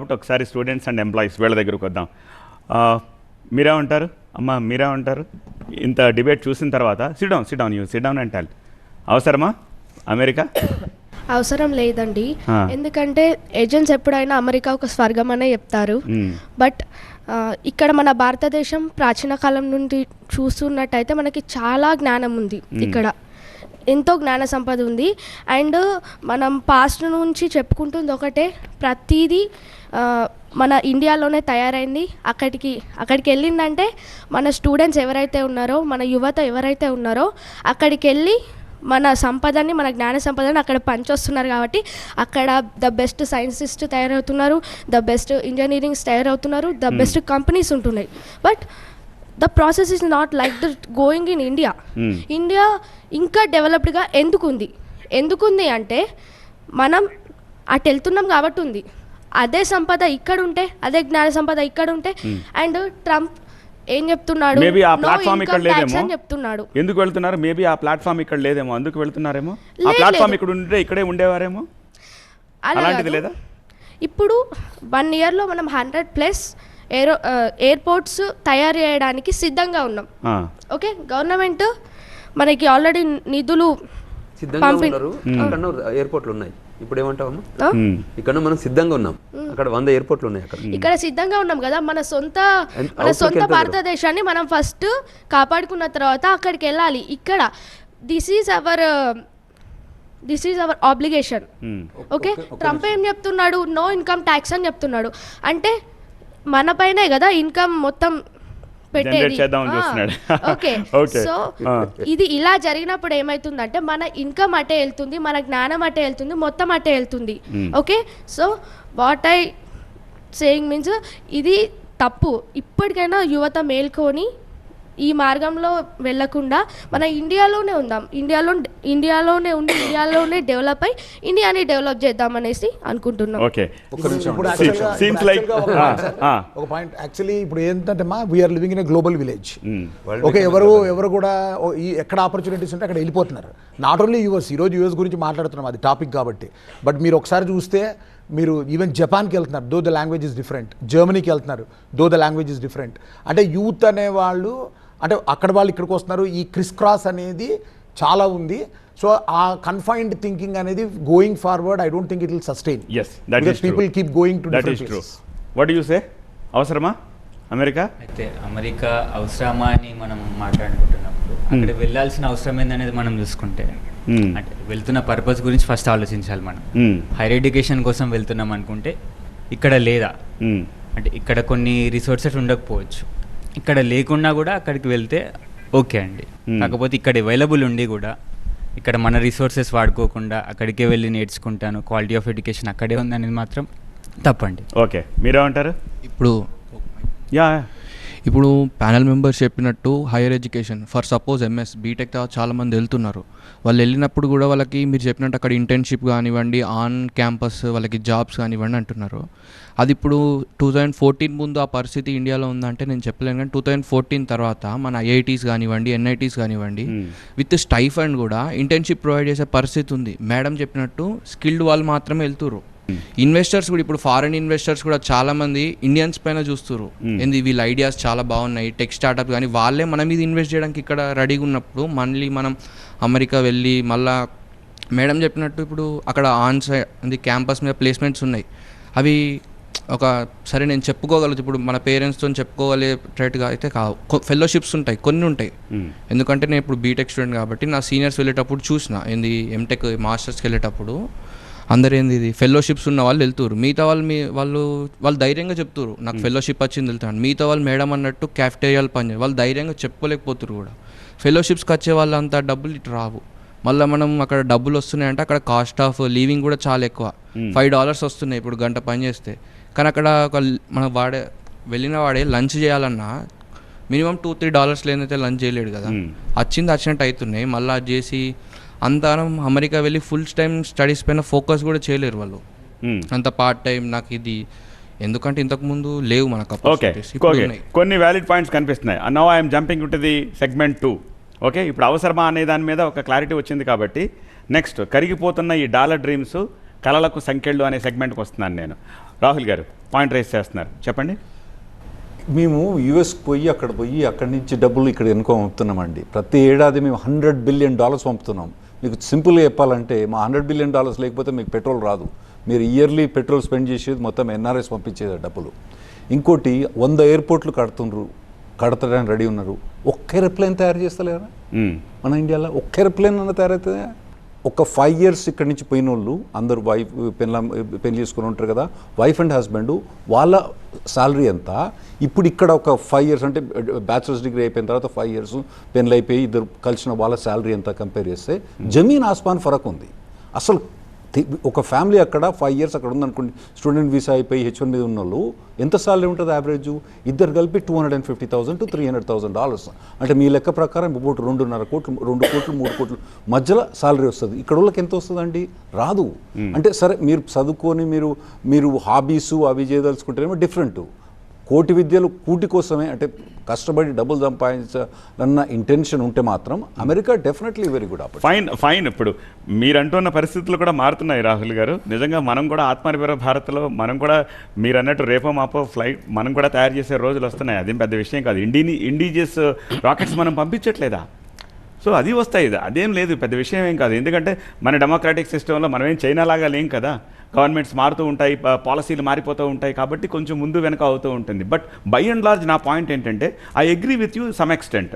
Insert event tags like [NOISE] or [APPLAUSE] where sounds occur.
కాబట్టి ఒకసారి students and employees వీళ్ళ దగ్గరకు వద్దాం. ఆ, మీరేమంటారు అమ్మ మీరేమంటారు ఇంత డిబేట్ చూసిన తర్వాత sit down sit down you sit down and tell అవసరమా? అమెరికా? అవసరం లేదండి. ఎందుకంటే ఏజెంట్స్ ఎప్పుడైనా అమెరికా ఒక స్వర్గం అనే చెప్తారు. బట్ ఇక్కడ మన భారతదేశం ప్రాచీన కాలం నుండి చూస్తున్నట్టయితే మనకి చాలా జ్ఞానం ఉంది ఇక్కడ. ఎంతో జ్ఞాన సంపద ఉంది. అండ్ మనం పాస్ట్ నుంచి చెప్పుకుంటుంది ఒకటే ప్రతిదీ మన ఇండియాలోనే తయారైంది. అక్కడికి అక్కడికి వెళ్ళిందంటే మన స్టూడెంట్స్ ఎవరైతే ఉన్నారో మన యువత ఎవరైతే ఉన్నారో అక్కడికి వెళ్ళి మన సంపదని మన జ్ఞాన సంపదని అక్కడ పంచొస్తున్నారు కాబట్టి అక్కడ ద బెస్ట్ సైంటిస్ట్ తయారవుతున్నారు ద బెస్ట్ ఇంజనీరింగ్స్ తయారవుతున్నారు ద బెస్ట్ కంపెనీస్ ఉంటున్నాయి. But the process is not like the going in India Hmm. India ఇంకా డెవలప్డ్గా ఎందుకుంది? ఎందుకుంది అంటే మనం అటు వెళ్తున్నాం కాబట్టి ఉంది. అదే సంపద ఇక్కడ ఉంటే అదే జ్ఞాన సంపద ఇక్కడ ఉంటే అండ్ ట్రంప్ ఏం చెప్తున్నాడు? Maybe ఆ income ఇక్కడ లేదేమో. చెప్తున్నాడు. ఎందుకు వెళ్తున్నారు? మేబీ ఆ ప్లాట్ఫామ్ ఇక్కడ లేదేమో. అందుకు వెళ్తున్నారేమో? ఆ ప్లాట్ఫామ్. ఇక్కడ ఉంటే ఇక్కడే ఉండేవారేమో? అలా అలాంటిది. లేదా? ఇప్పుడు వన్ ఇయర్లో మనం హండ్రెడ్ ప్లస్ ఏరో ఎయిర్పోర్ట్స్ తయారు చేయడానికి సిద్ధంగా ఉన్నాం. ఆ, ఓకే? గవర్నమెంట్ మనకి ఆల్రెడీ నిధులు సిద్ధంగా పంపి- ఉన్నారు. అక్కడ ఎయిర్పోర్ట్లు ఉన్నాయి. ఇప్పుడు ఏమంటావమ్మా. ఇక్కడ మనం సిద్ధంగా ఉన్నాం. అక్కడ వంద ఎయిర్పోర్ట్లు ఉన్నాయి అక్కడ. ఇక్కడ సిద్ధంగా ఉన్నాం కదా. మన సొంత మన సొంత భారతదేశాన్ని మనం ఫస్ట్ కాపాడుకున్న తర్వాత అక్కడికి వెళ్ళాలి. ఇక్కడ this is our this is our obligation. Okay? Trump ఏం చెప్తున్నాడు? నో ఇన్కమ్ ట్యాక్స్ అని చెప్తున్నాడు. అంటే మన పైనే కదా ఇన్కమ్ మొత్తం పెట్టేది. [LAUGHS] ఓకే. సో. ఇది ఇలా జరిగినప్పుడు ఏమవుతుందంటే మన ఇన్కమ్ అటే వెళ్తుంది మన జ్ఞానం అటే వెళ్తుంది మొత్తం అటే వెళ్తుంది Hmm. Okay so what I saying means ఇది తప్పు ఇప్పటికైనా యువత మేల్కొని ఈ మార్గంలో వెళ్ళకుండా మన ఇండియాలోనే ఉందాం. ఇండియాలో ఇండియాలోనే ఉండి ఇండియాలోనే డెవలప్ అయి ఇండియాని డెవలప్ చేద్దాం అనేసి అనుకుంటున్నాం. ఓకే. ఒక పాయింట్ యాక్చువల్లీ ఇప్పుడు ఏంటంటే మా we're living in global village. Okay ఎవరు ఎవరు కూడా ఈ ఎక్కడ ఆపర్చునిటీస్ ఉంటే అక్కడ వెళ్ళిపోతున్నారు. నాట్ ఓన్లీ యూఎస్ ఈరోజు యూఎస్ గురించి మాట్లాడుతున్నాం అది టాపిక్ కాబట్టి. బట్ మీరు ఒకసారి చూస్తే మీరు ఈవెన్ జపాన్కి వెళ్తున్నారు though the language is different జర్మనీకి వెళ్తున్నారు though the language is different అంటే యూత్ అనేవాళ్ళు అంటే అక్కడ వాళ్ళు ఇక్కడికి వస్తున్నారు. ఈ క్రిస్ క్రాస్ అనేది చాలా ఉంది. సో ఆ కన్ఫైన్డ్ థింకింగ్ అనేది going forward I don't think it will sustain as that is people keep going to that is true what you say అవసరమా? అమెరికా? అయితే అమెరికా అవసరమా అని మనం మాట్లాడుకుంటున్నప్పుడు అక్కడ వెళ్ళాల్సిన అవసరం ఏందనేది మనం చూసుకుంటే Hmm. అంటే వెళ్తున్న పర్పస్ గురించి ఫస్ట్ ఆలోచించాలి మనం. మ్మ్. హైయర్ ఎడ్యుకేషన్ కోసం వెళ్తున్నాం అనుకుంటే ఇక్కడ లేదా. అంటే ఇక్కడ కొన్ని రిసోర్సెస్ ఉండకపోవచ్చు. ఇక్కడ లేకున్నా కూడా అక్కడికి వెళ్తే ఓకే అండి. కాకపోతే ఇక్కడ అవైలబుల్ ఉండి కూడా ఇక్కడ మన రిసోర్సెస్ వాడుకోకుండా అక్కడికే వెళ్ళి నేర్చుకుంటాను క్వాలిటీ ఆఫ్ ఎడ్యుకేషన్ అక్కడే ఉందనేది మాత్రం తప్పండి. ఓకే. మీరేమంటారు? ఇప్పుడు యా. ఇప్పుడు ప్యానల్ మెంబర్స్ చెప్పినట్టు higher education for suppose MS BTech చాలామంది వెళ్తున్నారు. వాళ్ళు వెళ్ళినప్పుడు కూడా వాళ్ళకి మీరు చెప్పినట్టు అక్కడ ఇంటర్న్షిప్ కానివ్వండి ఆన్ క్యాంపస్ వాళ్ళకి జాబ్స్ కానివ్వండి అంటున్నారు. అది ఇప్పుడు టూ థౌజండ్ ఫోర్టీన్ ముందు ఆ పరిస్థితి ఇండియాలో ఉందంటే నేను చెప్పలేను కానీ టూ థౌజండ్ ఫోర్టీన్ తర్వాత మన ఐఐటీస్ కానివ్వండి ఎన్ఐటీస్ కానివ్వండి Hmm. విత్ స్టైఫండ్ కూడా ఇంటర్న్షిప్ ప్రొవైడ్ చేసే పరిస్థితి ఉంది. మేడం చెప్పినట్టు స్కిల్డ్ వాళ్ళు మాత్రమే వెళ్తురు ఇన్వెస్టర్స్ కూడా ఇప్పుడు ఫారెన్ ఇన్వెస్టర్స్ కూడా చాలా మంది ఇండియన్స్ పైన చూస్తున్నారు ఏంది వీళ్ళ ఐడియాస్ చాలా బాగున్నాయి టెక్ స్టార్ట్అప్ కానీ వాళ్ళే మన మీద ఇన్వెస్ట్ చేయడానికి ఇక్కడ రెడీగా ఉన్నప్పుడు మళ్ళీ మనం అమెరికా వెళ్ళి మళ్ళా మేడం చెప్పినట్టు ఇప్పుడు అక్కడ ఆన్ సైడ్ క్యాంపస్ మీద ప్లేస్మెంట్స్ ఉన్నాయి. అవి ఒక సరే నేను చెప్పుకోగలుగుతా ఇప్పుడు మన పేరెంట్స్తో చెప్పుకోగలిగేటట్టుగా అయితే కావు. ఫెలోషిప్స్ ఉంటాయి కొన్ని ఉంటాయి. మ్మ్. ఎందుకంటే నేను ఇప్పుడు బీటెక్ స్టూడెంట్ కాబట్టి నా సీనియర్స్ వెళ్ళేటప్పుడు చూసిన. ఏంది ఎంటెక్ మాస్టర్స్కి వెళ్ళేటప్పుడు అందరు ఏంది ఇది? ఫెలోషిప్స్ ఉన్న వాళ్ళు వెళ్తురు మిగతా వాళ్ళు మీ వాళ్ళు వాళ్ళు ధైర్యంగా చెప్తురు నాకు ఫెలోషిప్ వచ్చింది వెళ్తాను మిగతా వాళ్ళు మేడం అన్నట్టు క్యాఫ్టేరియాలు పని వాళ్ళు ధైర్యంగా చెప్పుకోలేకపోతురు కూడా. ఫెలోషిప్స్కి వచ్చే వాళ్ళంత డబ్బులు ఇటు రావు. మళ్ళీ మనం అక్కడ డబ్బులు వస్తున్నాయంటే అక్కడ కాస్ట్ ఆఫ్ లీవింగ్ కూడా చాలా ఎక్కువ. ఫైవ్ డాలర్స్ వస్తున్నాయి ఇప్పుడు గంట పని చేస్తే. కానీ అక్కడ ఒక మనం వాడే వెళ్ళిన వాడే లంచ్ చేయాలన్నా మినిమం టూ త్రీ డాలర్స్ లేనైతే లంచ్ చేయలేడు కదా. వచ్చింది వచ్చినట్టు అవుతున్నాయి. మళ్ళీ అది చేసి అంతనం అమెరికా వెళ్ళి ఫుల్ టైం స్టడీస్ పైన ఫోకస్ కూడా చేయలేరు వాళ్ళు. మ్మ్. అంత పార్ట్ టైం నాకు ఇది. ఎందుకంటే ఇంతకుముందు లేవు మనకు ఓకే కొన్ని వ్యాలిడ్ పాయింట్స్ కనిపిస్తున్నాయి. No I'm jumping to the segment two okay ఇప్పుడు అవసరమా అనే దాని మీద ఒక క్లారిటీ వచ్చింది కాబట్టి నెక్స్ట్ కరిగిపోతున్న ఈ డాలర్ డ్రీమ్స్ కళలకు సంఖ్యలు అనే సెగ్మెంట్కి వస్తున్నాను నేను. రాహుల్ గారు పాయింట్ రైస్ చేస్తున్నారు. చెప్పండి. మేము యుఎస్కి పోయి అక్కడ పోయి అక్కడి నుంచి డబ్బులు ఇక్కడ ఎన్నుకో పంపుతున్నామండి ప్రతి ఏడాది మేము హండ్రెడ్ బిలియన్ డాలర్స్ పంపుతున్నాం. మీకు సింపుల్గా చెప్పాలంటే మా హండ్రెడ్ బిలియన్ డాలర్స్ లేకపోతే మీకు పెట్రోల్ రాదు. మీరు ఇయర్లీ పెట్రోల్ స్పెండ్ చేసేది మొత్తం ఎన్ఆర్ఎస్ పంపించేది డబ్బులు. ఇంకోటి వంద ఎయిర్పోర్ట్లు కడుతుండ్రు కడతడానికి రెడీ ఉన్నారు. ఒక్క ఏరోప్లేన్ తయారు చేస్తలేరా. మన ఇండియాలో ఒక్క ఏరోప్లేన్ అన్న తయారైతే ఒక ఫైవ్ ఇయర్స్ ఇక్కడి నుంచి పోయిన వాళ్ళు అందరూ వైఫ్ పెళ్ళ పెళ్ళి చేసుకుని ఉంటారు కదా వైఫ్ అండ్ హస్బెండ్ వాళ్ళ శాలరీ ఎంత? ఇప్పుడు ఇక్కడ ఒక ఫైవ్ ఇయర్స్ అంటే బ్యాచులర్స్ డిగ్రీ అయిపోయిన తర్వాత ఫైవ్ ఇయర్స్ పెళ్ళి అయిపోయి ఇద్దరు కలిసిన వాళ్ళ శాలరీ ఎంత కంపేర్ చేస్తే జమీన్ ఆస్మాన్ ఫరక్ ఉంది. అసలు ఒక ఫ్యామిలీ అక్కడ ఫైవ్ ఇయర్స్ అక్కడ ఉందనుకోండి స్టూడెంట్ వీసా అయిపోయి హెచ్ వన్ మీద ఉన్న వాళ్ళు ఎంత సాలరీ ఉంటుంది యావరేజ్? ఇద్దరు కలిపి two hundred and fifty thousand to three hundred thousand dollars. అంటే మీ లెక్క ప్రకారం ఇప్పుడు రెండున్నర కోట్లు రెండు కోట్లు మూడు కోట్లు మధ్యలో సాలరీ వస్తుంది. ఇక్కడ వాళ్ళకి ఎంత వస్తుందండి? రాదు. అంటే సరే మీరు చదువుకొని మీరు మీరు హాబీస్ అవి చేయదలుచుకుంటేనేమో డిఫరెంట్. కోటి విద్యలు కూటి కోసమే అంటే కష్టపడి డబ్బులు సంపాదించాలన్న ఇంటెన్షన్ ఉంటే మాత్రం America definitely very good opportunity fine fine ఇప్పుడు మీరంటున్న పరిస్థితులు కూడా మారుతున్నాయి రాహుల్ గారు. నిజంగా మనం కూడా ఆత్మనిర్భర భారత్లో మనం కూడా మీరు అన్నట్టు రేపో మాపో ఫ్లైట్ మనం కూడా తయారు చేసే రోజులు వస్తున్నాయి. అదేం పెద్ద విషయం కాదు. ఇండిని ఇండిజియస్ రాకెట్స్ మనం పంపించట్లేదా? సో అది వస్తాయి. అదేం లేదు పెద్ద విషయం ఏం కాదు. ఎందుకంటే మన డెమోక్రాటిక్ సిస్టంలో మనం ఏం చైనా లాగా లేం కదా. గవర్నమెంట్స్ మారుతూ ఉంటాయి పాలసీలు మారిపోతూ ఉంటాయి కాబట్టి కొంచెం ముందు వెనక అవుతూ ఉంటుంది. బట్ బై అండ్ లార్జ్ నా పాయింట్ ఏంటంటే I agree with you some extent